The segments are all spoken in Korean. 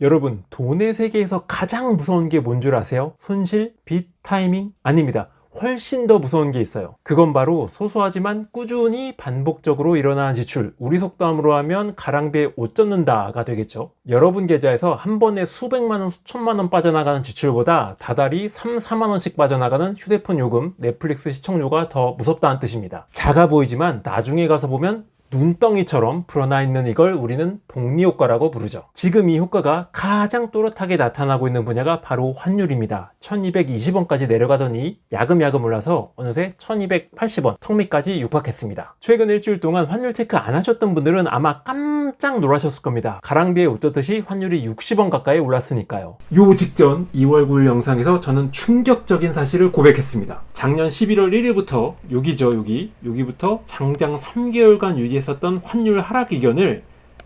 여러분, 돈의 세계에서 가장 무서운 게 뭔 줄 아세요? 손실, 빚, 타이밍? 아닙니다. 훨씬 더 무서운 게 있어요. 그건 바로 소소하지만 꾸준히 반복적으로 일어나는 지출. 우리 속담으로 하면 가랑비에 옷 젖는다가 되겠죠. 여러분 계좌에서 한 번에 수백만 원, 수천만 원 빠져나가는 지출보다 다달이 3, 4만 원씩 빠져나가는 휴대폰 요금, 넷플릭스 시청료가 더 무섭다는 뜻입니다. 작아 보이지만 나중에 가서 보면 눈덩이처럼 불어나 있는 이걸 우리는 복리 효과라고 부르죠. 지금 이 효과가 가장 또렷하게 나타나고 있는 분야가 바로 환율입니다. 1220원까지 내려가더니 야금야금 올라서 어느새 1280원 턱밑까지 육박했습니다. 최근 일주일 동안 환율 체크 안 하셨던 분들은 아마 깜짝 놀라셨을 겁니다. 가랑비에 웃듯이 환율이 60원 가까이 올랐으니까요. 요 직전 2월 9일 영상에서 저는 충격적인 사실을 고백했습니다. 작년 11월 1일부터 여기죠 여기 여기부터 장장 3개월간 유지 했었던 환율 하락 의견을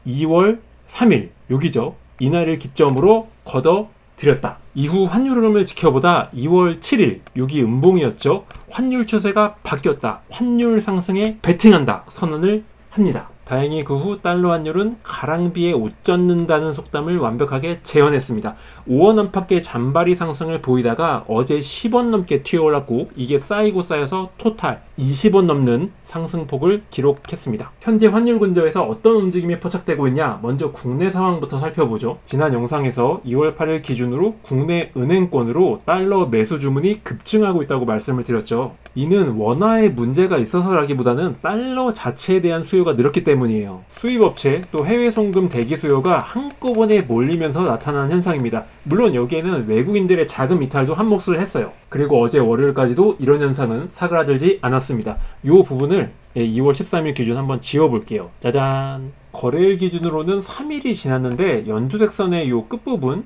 2월 3일 여기죠 이날을 기점으로 걷어 드렸다. 이후 환율 흐름을 지켜보다 2월 7일 여기 음봉이었죠. 환율 추세가 바뀌었다. 환율 상승에 베팅한다. 선언을 합니다. 다행히 그 후 달러 환율은 가랑비에 옷 젖는다는 속담을 완벽하게 재현했습니다. 5원 안팎의 잔바리 상승을 보이다가 어제 10원 넘게 튀어올랐고 이게 쌓이고 쌓여서 토탈 20원 넘는 상승폭을 기록했습니다. 현재 환율 근저에서 어떤 움직임이 포착되고 있냐? 먼저 국내 상황부터 살펴보죠. 지난 영상에서 2월 8일 기준으로 국내 은행권으로 달러 매수 주문이 급증하고 있다고 말씀을 드렸죠. 이는 원화에 문제가 있어서라기보다는 달러 자체에 대한 수요가 늘었기 때문이에요. 수입업체 또 해외 송금 대기 수요가 한꺼번에 몰리면서 나타난 현상입니다. 물론 여기에는 외국인들의 자금 이탈도 한 몫을 했어요. 그리고 어제 월요일까지도 이런 현상은 사그라들지 않았습니다. 이 부분을 2월 13일 기준 한번 지워볼게요. 짜잔. 거래일 기준으로는 3일이 지났는데 연두색선의 이 끝부분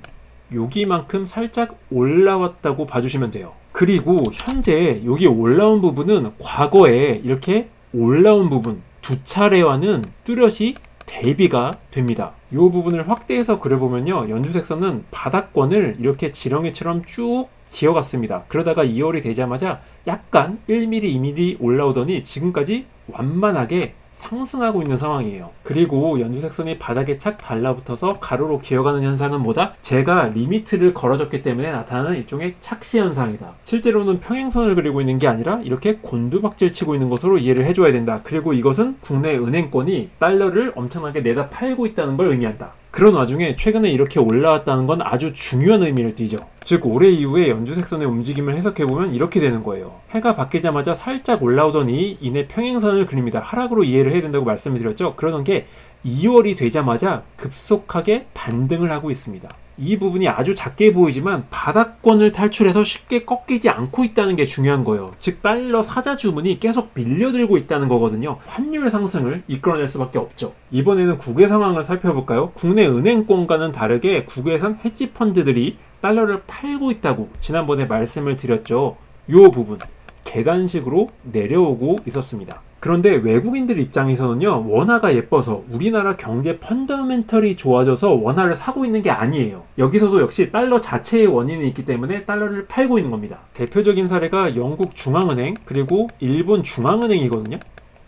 여기만큼 살짝 올라왔다고 봐주시면 돼요. 그리고 현재 여기 올라온 부분은 과거에 이렇게 올라온 부분 두 차례와는 뚜렷이 대비가 됩니다. 이 부분을 확대해서 그려보면요. 연두색선은 바닥권을 이렇게 지렁이처럼 쭉 지어갔습니다. 그러다가 2월이 되자마자 약간 1mm, 2mm 올라오더니 지금까지 완만하게 상승하고 있는 상황이에요. 그리고 연두색선이 바닥에 착 달라붙어서 가로로 기어가는 현상은 뭐다? 제가 리미트를 걸어줬기 때문에 나타나는 일종의 착시 현상이다. 실제로는 평행선을 그리고 있는 게 아니라 이렇게 곤두박질 치고 있는 것으로 이해를 해줘야 된다. 그리고 이것은 국내 은행권이 달러를 엄청나게 내다 팔고 있다는 걸 의미한다. 그런 와중에 최근에 이렇게 올라왔다는 건 아주 중요한 의미를 띠죠. 즉 올해 이후에 연두색선의 움직임을 해석해보면 이렇게 되는 거예요. 해가 바뀌자마자 살짝 올라오더니 이내 평행선을 그립니다. 하락으로 이해를 해야 된다고 말씀을 드렸죠. 그러는 게 2월이 되자마자 급속하게 반등을 하고 있습니다. 이 부분이 아주 작게 보이지만 바닥권을 탈출해서 쉽게 꺾이지 않고 있다는 게 중요한 거예요. 즉 달러 사자 주문이 계속 밀려들고 있다는 거거든요. 환율 상승을 이끌어낼 수밖에 없죠. 이번에는 국외 상황을 살펴볼까요? 국내 은행권과는 다르게 국외선 헤지 펀드들이 달러를 팔고 있다고 지난번에 말씀을 드렸죠. 이 부분 계단식으로 내려오고 있었습니다. 그런데 외국인들 입장에서는요, 원화가 예뻐서 우리나라 경제 펀더멘털이 좋아져서 원화를 사고 있는 게 아니에요. 여기서도 역시 달러 자체의 원인이 있기 때문에 달러를 팔고 있는 겁니다. 대표적인 사례가 영국 중앙은행, 그리고 일본 중앙은행이거든요.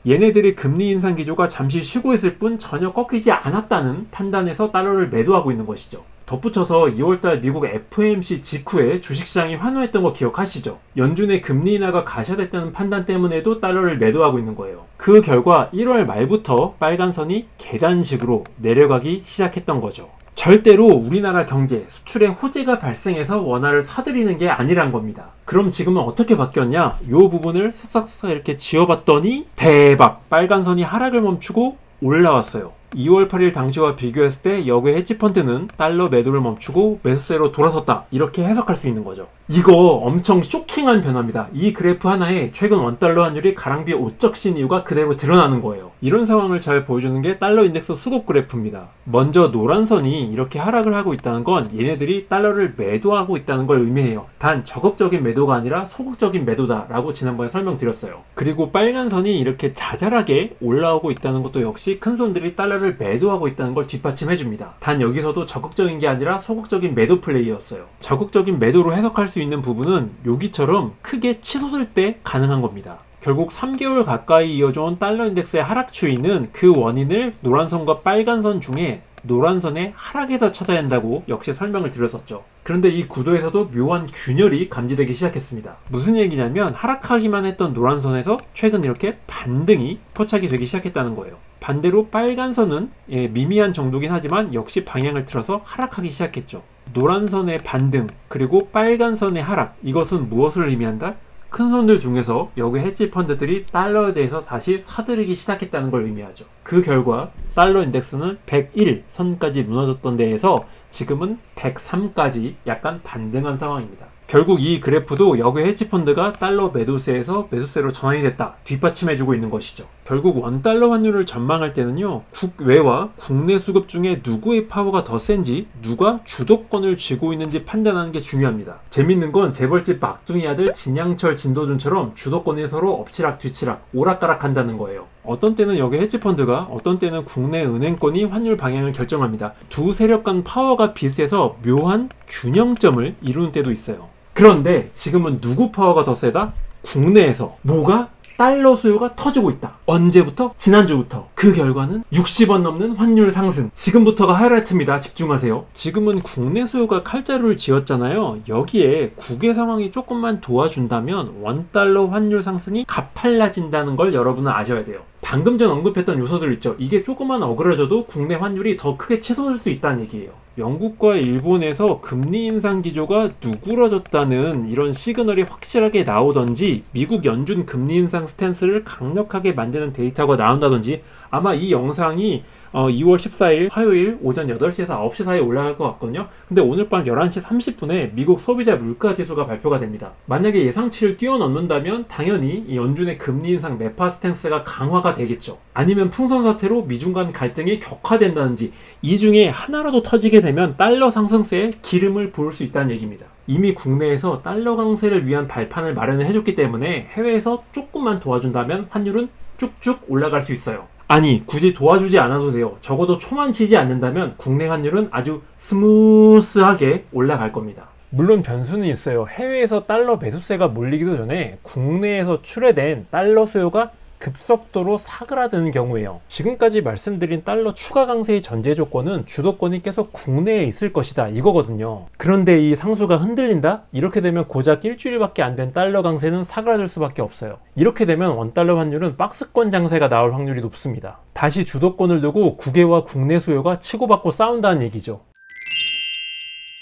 얘네들의 금리 인상 기조가 잠시 쉬고 있을 뿐 전혀 꺾이지 않았다는 판단에서 달러를 매도하고 있는 것이죠. 덧붙여서 2월달 미국 FOMC 직후에 주식시장이 환호했던 거 기억하시죠? 연준의 금리 인하가 가셔야됐다는 판단 때문에도 달러를 매도하고 있는 거예요. 그 결과 1월 말부터 빨간 선이 계단식으로 내려가기 시작했던 거죠. 절대로 우리나라 경제, 수출에 호재가 발생해서 원화를 사들이는 게 아니란 겁니다. 그럼 지금은 어떻게 바뀌었냐? 이 부분을 쓱싹쓱 이렇게 지어봤더니 대박! 빨간 선이 하락을 멈추고 올라왔어요. 2월 8일 당시와 비교했을 때 역의 헤지펀드는 달러 매도를 멈추고 매수세로 돌아섰다. 이렇게 해석할 수 있는 거죠. 이거 엄청 쇼킹한 변화입니다. 이 그래프 하나에 최근 원달러 환율이 가랑비에 옷적신 이유가 그대로 드러나는 거예요. 이런 상황을 잘 보여주는 게 달러 인덱스 수급 그래프입니다. 먼저 노란 선이 이렇게 하락을 하고 있다는 건 얘네들이 달러를 매도하고 있다는 걸 의미해요. 단 적극적인 매도가 아니라 소극적인 매도다라고 지난번에 설명드렸어요. 그리고 빨간 선이 이렇게 자잘하게 올라오고 있다는 것도 역시 큰 손들이 달러를 매도하고 있다는 걸 뒷받침해 줍니다. 단 여기서도 적극적인 게 아니라 소극적인 매도 플레이였어요. 적극적인 매도로 해석할 수 있는 부분은 여기처럼 크게 치솟을 때 가능한 겁니다. 결국 3개월 가까이 이어져온 달러 인덱스의 하락 추이는 그 원인을 노란 선과 빨간 선 중에 노란선의 하락에서 찾아야 한다고 역시 설명을 드렸었죠. 그런데 이 구도에서도 묘한 균열이 감지되기 시작했습니다. 무슨 얘기냐면 하락하기만 했던 노란선에서 최근 이렇게 반등이 포착이 되기 시작했다는 거예요. 반대로 빨간 선은 예, 미미한 정도긴 하지만 역시 방향을 틀어서 하락하기 시작했죠. 노란 선의 반등 그리고 빨간 선의 하락 이것은 무엇을 의미한다? 큰 손들 중에서 여기 헤지 펀드들이 달러에 대해서 다시 사들이기 시작했다는 걸 의미하죠. 그 결과 달러 인덱스는 101 선까지 무너졌던 데에서 지금은 103까지 약간 반등한 상황입니다. 결국 이 그래프도 여기 헤지펀드가 달러 매도세에서 매수세로 전환이 됐다. 뒷받침해주고 있는 것이죠. 결국 원달러 환율을 전망할 때는요, 국외와 국내 수급 중에 누구의 파워가 더 센지, 누가 주도권을 쥐고 있는지 판단하는 게 중요합니다. 재밌는 건 재벌집 막둥이 아들 진양철 진도준처럼 주도권이 서로 엎치락 뒤치락, 오락가락 한다는 거예요. 어떤 때는 여기 헤지펀드가, 어떤 때는 국내 은행권이 환율 방향을 결정합니다. 두 세력 간 파워가 비슷해서 묘한 균형점을 이루는 때도 있어요. 그런데 지금은 누구 파워가 더 세다? 국내에서 뭐가 달러 수요가 터지고 있다. 언제부터? 지난주부터. 그 결과는 60원 넘는 환율 상승. 지금부터가 하이라이트입니다. 집중하세요. 지금은 국내 수요가 칼자루를 지었잖아요. 여기에 국외 상황이 조금만 도와준다면 원달러 환율 상승이 가팔라진다는 걸 여러분은 아셔야 돼요. 방금 전 언급했던 요소들 있죠. 이게 조금만 어그러져도 국내 환율이 더 크게 치솟을 수 있다는 얘기예요. 영국과 일본에서 금리 인상 기조가 누그러졌다는 이런 시그널이 확실하게 나오던지 미국 연준 금리 인상 스탠스를 강력하게 만드는 데이터가 나온다든지 아마 이 영상이 어, 2월 14일 화요일 오전 8시에서 9시 사이에 올라갈 것 같거든요. 근데 오늘 밤 11시 30분에 미국 소비자 물가 지수가 발표가 됩니다. 만약에 예상치를 뛰어넘는다면 당연히 이 연준의 금리 인상 매파 스탠스가 강화가 되겠죠. 아니면 풍선 사태로 미중 간 갈등이 격화된다든지 이 중에 하나라도 터지게 되면 달러 상승세에 기름을 부을 수 있다는 얘기입니다. 이미 국내에서 달러 강세를 위한 발판을 마련을 해줬기 때문에 해외에서 조금만 도와준다면 환율은 쭉쭉 올라갈 수 있어요. 아니 굳이 도와주지 않아도 돼요. 적어도 초만 치지 않는다면 국내 환율은 아주 스무스하게 올라갈 겁니다. 물론 변수는 있어요. 해외에서 달러 매수세가 몰리기도 전에 국내에서 출해된 달러 수요가 급속도로 사그라드는 경우에요. 지금까지 말씀드린 달러 추가 강세의 전제 조건은 주도권이 계속 국내에 있을 것이다 이거거든요. 그런데 이 상수가 흔들린다? 이렇게 되면 고작 일주일밖에 안 된 달러 강세는 사그라들 수밖에 없어요. 이렇게 되면 원달러 환율은 박스권 장세가 나올 확률이 높습니다. 다시 주도권을 두고 국외와 국내 수요가 치고받고 싸운다는 얘기죠.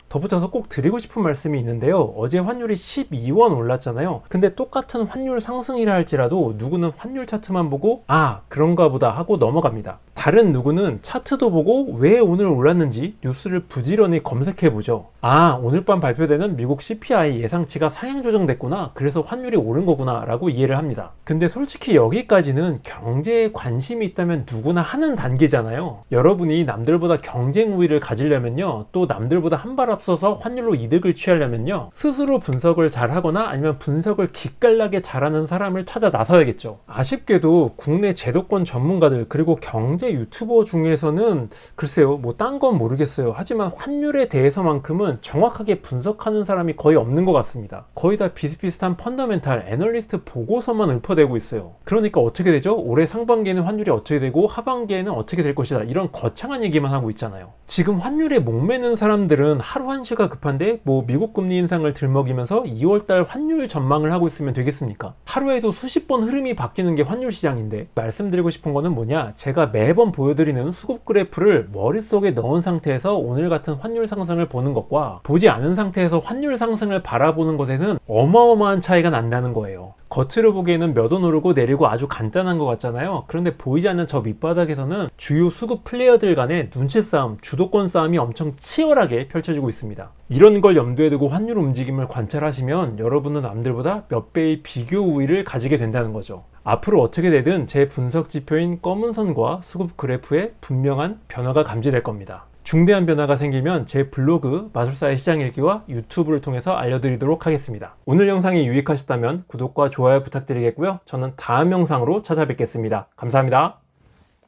덧붙여서 꼭 드리고 싶은 말씀이 있는데요. 어제 환율이 12원 올랐잖아요. 근데 똑같은 환율 상승이라 할지라도 누구는 환율 차트만 보고 아 그런가 보다 하고 넘어갑니다. 다른 누구는 차트도 보고 왜 오늘 올랐는지 뉴스를 부지런히 검색해 보죠. 아 오늘 밤 발표되는 미국 CPI 예상치가 상향 조정됐구나. 그래서 환율이 오른 거구나 라고 이해를 합니다. 근데 솔직히 여기까지는 경제에 관심이 있다면 누구나 하는 단계잖아요. 여러분이 남들보다 경쟁 우위를 가지려면요. 또 남들보다 한 발 앞서서 환율로 이득을 취하려면요. 스스로 분석을 잘 하거나 아니면 분석을 기깔나게 잘하는 사람을 찾아 나서야겠죠. 아쉽게도 국내 제도권 전문가들 그리고 경제 유튜버 중에서는 글쎄요. 뭐 딴 건 모르겠어요. 하지만 환율에 대해서만큼은 정확하게 분석하는 사람이 거의 없는 것 같습니다. 거의 다 비슷비슷한 펀더멘탈 애널리스트 보고서만 읊어대고 있어요. 그러니까 어떻게 되죠? 올해 상반기에는 환율이 어떻게 되고 하반기에는 어떻게 될 것이다. 이런 거창한 얘기만 하고 있잖아요. 지금 환율에 목매는 사람들은 하루 한시가 급한데 뭐 미국 금리 인상을 들먹이면서 2월달 환율 전망을 하고 있으면 되겠습니까? 하루에도 수십 번 흐름이 바뀌는 게 환율 시장인데 말씀드리고 싶은 거는 뭐냐? 제가 매번 보여드리는 수급 그래프를 머릿속에 넣은 상태에서 오늘 같은 환율 상승을 보는 것과 보지 않은 상태에서 환율 상승을 바라보는 것에는 어마어마한 차이가 난다는 거예요. 겉으로 보기에는 몇 원 오르고 내리고 아주 간단한 것 같잖아요. 그런데 보이지 않는 저 밑바닥에서는 주요 수급 플레이어들 간의 눈치 싸움, 주도권 싸움이 엄청 치열하게 펼쳐지고 있습니다. 이런 걸 염두에 두고 환율 움직임을 관찰하시면 여러분은 남들보다 몇 배의 비교 우위를 가지게 된다는 거죠. 앞으로 어떻게 되든 제 분석 지표인 검은 선과 수급 그래프에 분명한 변화가 감지될 겁니다. 중대한 변화가 생기면 제 블로그 마술사의 시장 읽기와 유튜브를 통해서 알려드리도록 하겠습니다. 오늘 영상이 유익하셨다면 구독과 좋아요 부탁드리겠고요. 저는 다음 영상으로 찾아뵙겠습니다. 감사합니다.